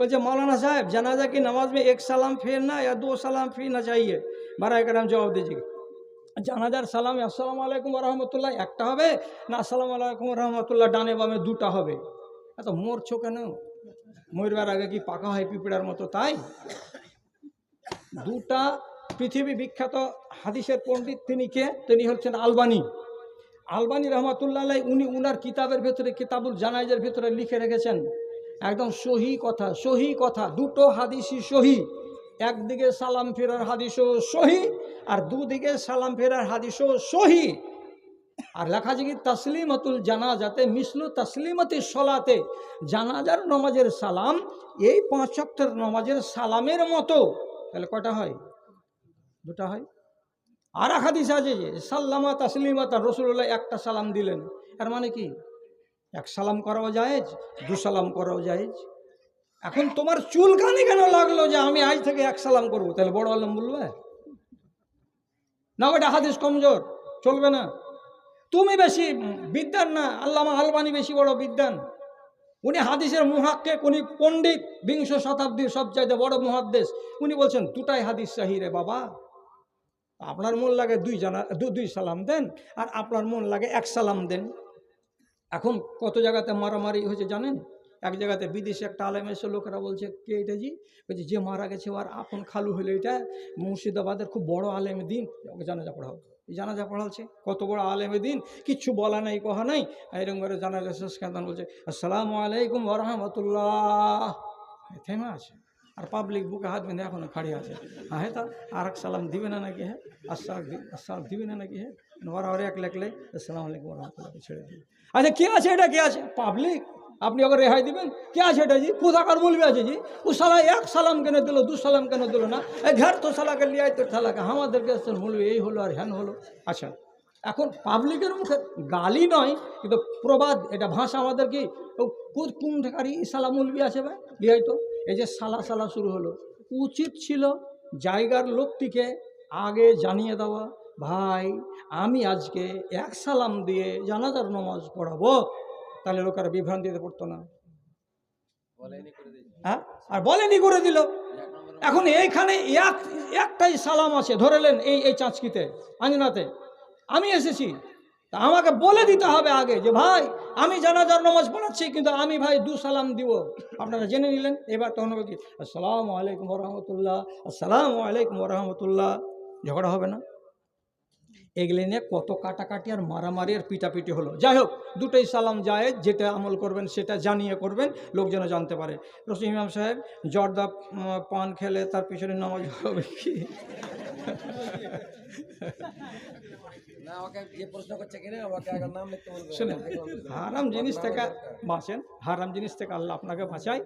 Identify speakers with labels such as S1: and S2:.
S1: बोलते मौलाना साहब जनाजा की नमाज में एक सलाम फेरना या दो सलाम फेरना चाहिए বারাই কারাম জবাব দিয়েছে জানাজার সালাম আসসালাম আলাইকুম রহমতুল্লাহ একটা হবে না আসসালাম আলাইকুম রহমতুল্লাহ ডানে বামে দুটা হবে এত মরছো কেন মরবার আগে কি পাকা হয় পিঁপড়ার মতো তাই দুটা পৃথিবী বিখ্যাত হাদিসের পণ্ডিত তিনি কে তিনি হচ্ছেন আলবানি আলবানি রহমতুল্লাহ আলাই উনি উনার কিতাবের ভেতরে কিতাবুল জানাইজের ভেতরে লিখে রেখেছেন একদম সহি কথা সহি কথা। দুটো হাদিসই সহি। একদিকে সালাম ফেরার হাদিসও সহি আর দুদিকে সালাম ফেরার হাদিসও সহি। আর লেখা আছে কি, তসলিমতুল জানাজাতে মিসলু তসলিমতি সলাতে। জানাজার নমাজের সালাম, এই পাঁচ অক্টের নমাজের সালামের মতো। তাহলে কটা হয়? দুটা হয়। আর এক হাদিস আছে যে, সাল্লামা তাসলিমাতা রসুল্লাহ একটা সালাম দিলেন। এর মানে কি? এক সালাম করাও জায়েজ, দু সালাম করাও জায়েজ। এখন তোমার চুল কানে কেন লাগল যে আমি আজ থেকে এক সালাম করব? তাহলে বড় আলম বলবে? না ওটা হাদিস কমজোর, চলবে না। তুমি বেশি বিদ্যান না, আল্লামা আলবানি বেশি বড় বিদ্যান। উনি হাদিসের মুহাক্কে উনি পণ্ডিত বিংশ শতাব্দীর সবচাইতে বড় মহাদ্দেশ উনি বলছেন, দুটাই হাদিস সাহি রে বাবা। আপনার মন লাগে দুই জানা দুই সালাম দেন, আর আপনার মন লাগে এক সালাম দেন। এখন কত জায়গাতে মারামারি হয়েছে জানেন? এক জায়গাতে বিদেশে একটা আলেম এসে লোকেরা বলছে, কে এটা জি? বলছে, যে মারা গেছে ওর আপন খালু হলো এটা, মুর্শিদাবাদের খুব বড় আলেম দিন। ওকে জানাজা পড়াও। এই জানাজা পড়াচ্ছে, কত বড় আলেমে দিন, কিচ্ছু বলা নাই, কহা নাই। এরকম করে জানাজা শেষ কেন বলছে, আসসালামু আলাইকুম ওরহামতুল্লাহ থেমে আছে। আর পাবলিক বুকে হাত বেঁধে এখনও খাড়ি আছে। হ্যাঁ হ্যাঁ তা আর এক সালাম দিবে না নাকি হ্যাঁ? আসসালাম আসসালাম দিবে না নাকি হ্যাঁ? ওরা আর এক লেখলে, আসসালামু আলাইকুম রহমতুল্লাহ ছেড়ে দিবে। আচ্ছা কে আছে এটা? কে আছে? পাবলিক আপনি ওকে রেহাই দিবেন? কে আছে এটা জি? কোথাকার বলবে আছে জি? ও সালা এক সালাম কেন দিল, দু সালাম কেন দিল না? ঘর তো সালাকে লিয়ে তো সালাকে আমাদেরকে বলবে এই হলো আর হ্যান হলো। আচ্ছা এখন পাবলিকের মুখে গালি নয়, কিন্তু প্রবাদ, এটা ভাষা আমাদের কি? কোন ঠেকারি সালা মুলবি আছে ভাই? লিয়াই তো। এই যে সালা সালা শুরু হলো। উচিত ছিল জায়গার লোকটিকে আগে জানিয়ে দেওয়া ভাই আমি আজকে এক সালাম দিয়ে জানাজার নমাজ পড়াবো। তাহলে লোকেরা বিভ্রান্তিতে পড়তো না। হ্যাঁ? আর বলেনি করে দিল। এখন এইখানে এক একটাই সালাম আছে। ধরেলেন এই এই চাঁচকিতে আঞ্জনাতে আমি এসেছি। তা আমাকে বলে দিতে হবে আগে যে, ভাই, আমি জানা জানাজার নামাজ পড়াচ্ছি, কিন্তু আমি ভাই দু সালাম দিব। আপনারা জেনে নিলেন। এবার তখন হবে কি? আসসালামু আলাইকুম রহমতুল্লাহ। আসসালামু আলাইকুম রহমতুল্লাহ। ঝগড়া হবে না। এগুলি নিয়ে কত কাটাকাটি আর মারামারি আর পিটাপিটি হলো। যাই হোক দুটোই সালাম যায় যেটা আমল করবেন সেটা জানিয়ে করবেন লোক যেন জানতে পারে। রসিম ইমাম সাহেব জর্দা পান খেলে তার পিছনে নামাজ হবে কি? শুনেন হারাম জিনিস থেকে বাঁচেন হারাম জিনিস থেকে আল্লাহ আপনাকে বাঁচায়।